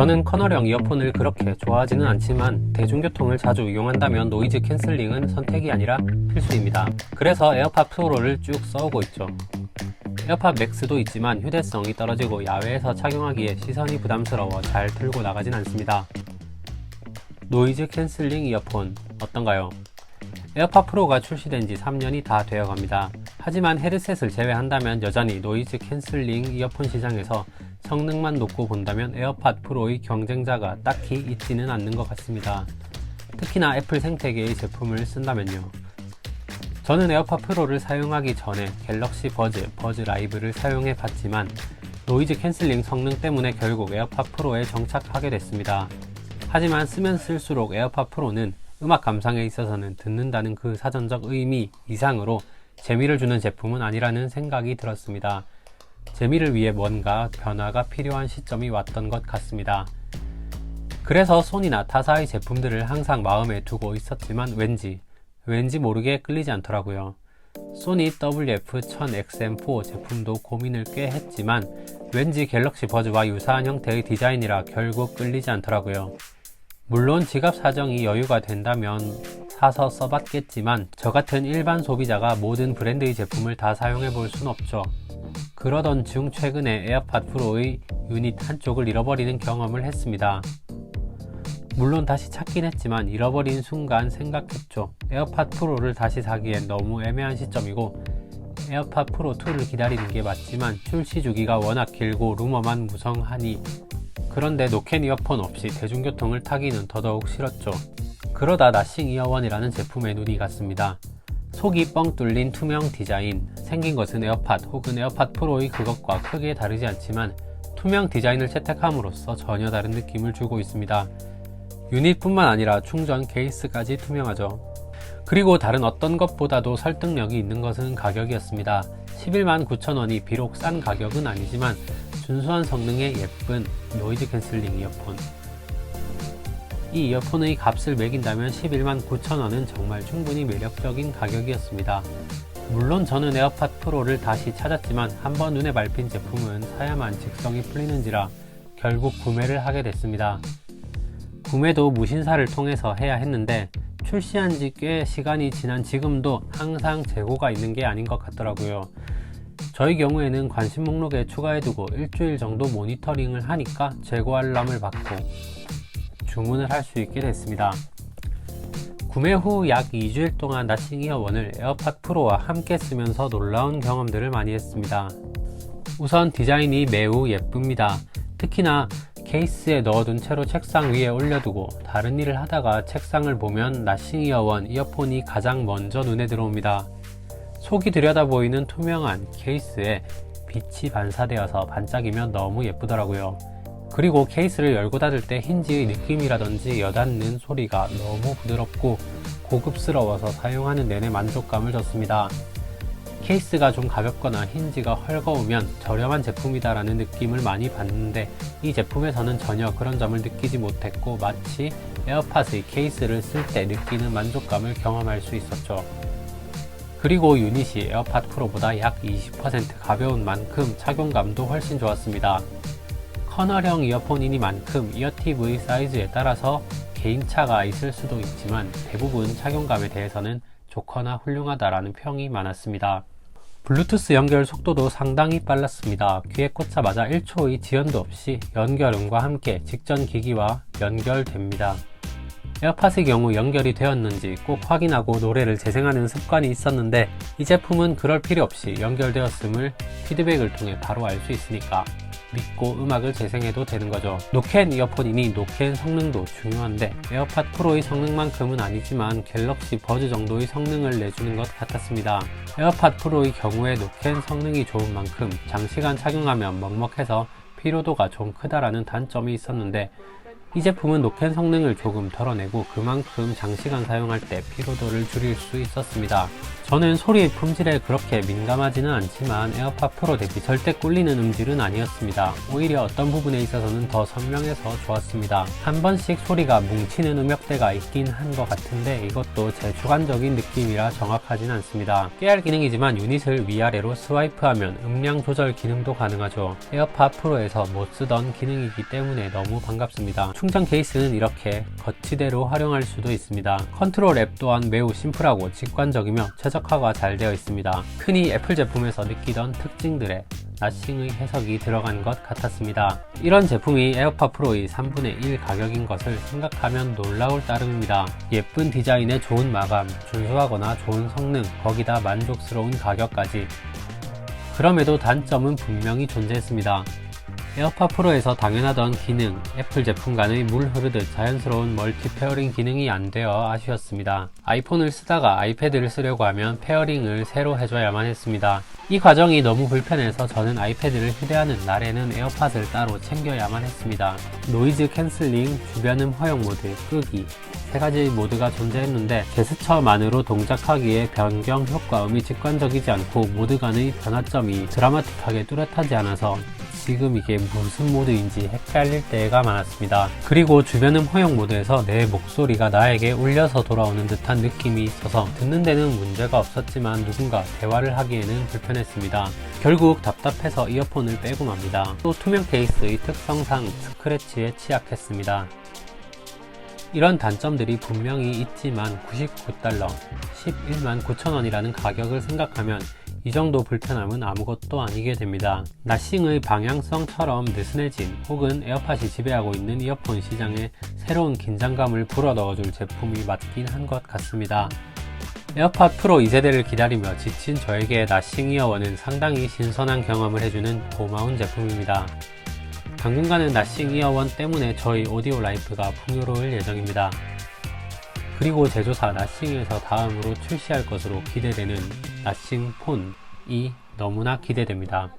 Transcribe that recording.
저는 커널형 이어폰을 그렇게 좋아하지는 않지만 대중교통을 자주 이용한다면 노이즈 캔슬링은 선택이 아니라 필수입니다. 그래서 에어팟 프로를 쭉 써오고 있죠. 에어팟 맥스도 있지만 휴대성이 떨어지고 야외에서 착용하기에 시선이 부담스러워 잘 들고 나가진 않습니다. 노이즈 캔슬링 이어폰 어떤가요? 에어팟 프로가 출시된 지 3년이 다 되어 갑니다. 하지만 헤드셋을 제외한다면 여전히 노이즈 캔슬링 이어폰 시장에서 성능만 놓고 본다면 에어팟 프로의 경쟁자가 딱히 있지는 않는 것 같습니다. 특히나 애플 생태계의 제품을 쓴다면요. 저는 에어팟 프로를 사용하기 전에 갤럭시 버즈, 버즈 라이브를 사용해 봤지만 노이즈 캔슬링 성능 때문에 결국 에어팟 프로에 정착하게 됐습니다. 하지만 쓰면 쓸수록 에어팟 프로는 음악 감상에 있어서는 듣는다는 그 사전적 의미 이상으로 재미를 주는 제품은 아니라는 생각이 들었습니다. 재미를 위해 뭔가 변화가 필요한 시점이 왔던 것 같습니다. 그래서 소니나 타사의 제품들을 항상 마음에 두고 있었지만 왠지 왠지 모르게 끌리지 않더라고요. 소니 WF-1000XM4 제품도 고민을 꽤 했지만 왠지 갤럭시 버즈와 유사한 형태의 디자인이라 결국 끌리지 않더라고요. 물론 지갑 사정이 여유가 된다면 사서 써봤겠지만 저 같은 일반 소비자가 모든 브랜드의 제품을 다 사용해 볼 순 없죠. 그러던 중 최근에 에어팟 프로의 유닛 한쪽을 잃어버리는 경험을 했습니다. 물론 다시 찾긴 했지만 잃어버린 순간 생각했죠. 에어팟 프로를 다시 사기엔 너무 애매한 시점이고 에어팟 프로 2를 기다리는 게 맞지만 출시 주기가 워낙 길고 루머만 무성하니 그런데 노캔 이어폰 없이 대중교통을 타기는 더더욱 싫었죠. 그러다 나싱 이어원이라는 제품에 눈이 갔습니다. 속이 뻥 뚫린 투명 디자인, 생긴 것은 에어팟 혹은 에어팟 프로의 그것과 크게 다르지 않지만 투명 디자인을 채택함으로써 전혀 다른 느낌을 주고 있습니다. 유닛뿐만 아니라 충전 케이스까지 투명하죠. 그리고 다른 어떤 것보다도 설득력이 있는 것은 가격이었습니다. 11만 9천원이 비록 싼 가격은 아니지만 준수한 성능의 예쁜 노이즈 캔슬링 이어폰. 이 이어폰의 값을 매긴다면 11만 9천원은 정말 충분히 매력적인 가격이었습니다. 물론 저는 에어팟 프로를 다시 찾았지만 한번 눈에 밟힌 제품은 사야만 직성이 풀리는지라 결국 구매를 하게 됐습니다. 구매도 무신사를 통해서 해야 했는데 출시한 지 꽤 시간이 지난 지금도 항상 재고가 있는 게 아닌 것 같더라고요. 저희 경우에는 관심 목록에 추가해두고 일주일 정도 모니터링을 하니까 재고 알람을 받고 주문을 할 수 있게 됐습니다. 구매 후 약 2주일 동안 나싱 이어원을 에어팟 프로와 함께 쓰면서 놀라운 경험들을 많이 했습니다. 우선 디자인이 매우 예쁩니다. 특히나 케이스에 넣어둔 채로 책상 위에 올려두고 다른 일을 하다가 책상을 보면 나싱 이어원 이어폰이 가장 먼저 눈에 들어옵니다. 속이 들여다 보이는 투명한 케이스에 빛이 반사되어서 반짝이면 너무 예쁘더라고요. 그리고 케이스를 열고 닫을 때 힌지의 느낌이라든지 여닫는 소리가 너무 부드럽고 고급스러워서 사용하는 내내 만족감을 줬습니다. 케이스가 좀 가볍거나 힌지가 헐거우면 저렴한 제품이다라는 느낌을 많이 받는데 이 제품에서는 전혀 그런 점을 느끼지 못했고 마치 에어팟의 케이스를 쓸 때 느끼는 만족감을 경험할 수 있었죠. 그리고 유닛이 에어팟 프로보다 약 20% 가벼운 만큼 착용감도 훨씬 좋았습니다. 커널형 이어폰이니만큼 이어팁의 사이즈에 따라서 개인차가 있을 수도 있지만 대부분 착용감에 대해서는 좋거나 훌륭하다라는 평이 많았습니다. 블루투스 연결 속도도 상당히 빨랐습니다. 귀에 꽂자마자 1초의 지연도 없이 연결음과 함께 직전 기기와 연결됩니다. 에어팟의 경우 연결이 되었는지 꼭 확인하고 노래를 재생하는 습관이 있었는데 이 제품은 그럴 필요 없이 연결되었음을 피드백을 통해 바로 알 수 있으니까 믿고 음악을 재생해도 되는 거죠. 노캔 이어폰이니 노캔 성능도 중요한데 에어팟 프로의 성능만큼은 아니지만 갤럭시 버즈 정도의 성능을 내주는 것 같았습니다. 에어팟 프로의 경우에 노캔 성능이 좋은 만큼 장시간 착용하면 먹먹해서 피로도가 좀 크다라는 단점이 있었는데 이 제품은 노캔 성능을 조금 덜어내고 그만큼 장시간 사용할 때 피로도를 줄일 수 있었습니다. 저는 소리 품질에 그렇게 민감하지는 않지만 에어팟 프로 대비 절대 꿀리는 음질은 아니었습니다. 오히려 어떤 부분에 있어서는 더 선명해서 좋았습니다. 한 번씩 소리가 뭉치는 음역대가 있긴 한 것 같은데 이것도 제 주관적인 느낌이라 정확하진 않습니다. 깨알 기능이지만 유닛을 위아래로 스와이프하면 음량 조절 기능도 가능하죠. 에어팟 프로에서 못 쓰던 기능이기 때문에 너무 반갑습니다. 충전 케이스는 이렇게 거치대로 활용할 수도 있습니다. 컨트롤 앱 또한 매우 심플하고 직관적이며 최적 화가 잘 되어 있습니다. 흔히 애플 제품에서 느끼던 특징들의 나싱의 해석이 들어간 것 같았습니다. 이런 제품이 에어팟 프로의 3분의 1 가격인 것을 생각하면 놀라울 따름입니다. 예쁜 디자인에 좋은 마감, 준수하거나 좋은 성능, 거기다 만족스러운 가격까지. 그럼에도 단점은 분명히 존재했습니다. 에어팟 프로에서 당연하던 기능, 애플 제품 간의 물 흐르듯 자연스러운 멀티 페어링 기능이 안 되어 아쉬웠습니다. 아이폰을 쓰다가 아이패드를 쓰려고 하면 페어링을 새로 해줘야만 했습니다. 이 과정이 너무 불편해서 저는 아이패드를 휴대하는 날에는 에어팟을 따로 챙겨야만 했습니다. 노이즈 캔슬링, 주변음 허용 모드, 끄기, 세 가지 모드가 존재했는데 제스처만으로 동작하기에 변경 효과음이 직관적이지 않고 모드 간의 변화점이 드라마틱하게 뚜렷하지 않아서 지금 이게 무슨 모드인지 헷갈릴 때가 많았습니다. 그리고 주변음 허용 모드에서 내 목소리가 나에게 울려서 돌아오는 듯한 느낌이 있어서 듣는 데는 문제가 없었지만 누군가 대화를 하기에는 불편했습니다. 결국 답답해서 이어폰을 빼고 맙니다. 또 투명 케이스의 특성상 스크래치에 취약했습니다. 이런 단점들이 분명히 있지만 99달러, 11만 9천원이라는 가격을 생각하면 이 정도 불편함은 아무것도 아니게 됩니다. 나싱의 방향성처럼 느슨해진 혹은 에어팟이 지배하고 있는 이어폰 시장에 새로운 긴장감을 불어 넣어줄 제품이 맞긴 한 것 같습니다. 에어팟 프로 2세대를 기다리며 지친 저에게 나싱 이어원은 상당히 신선한 경험을 해주는 고마운 제품입니다. 당분간은 나싱 이어원 때문에 저희 오디오 라이프가 풍요로울 예정입니다. 그리고 제조사 나싱에서 다음으로 출시할 것으로 기대되는 나싱 폰이 너무나 기대됩니다.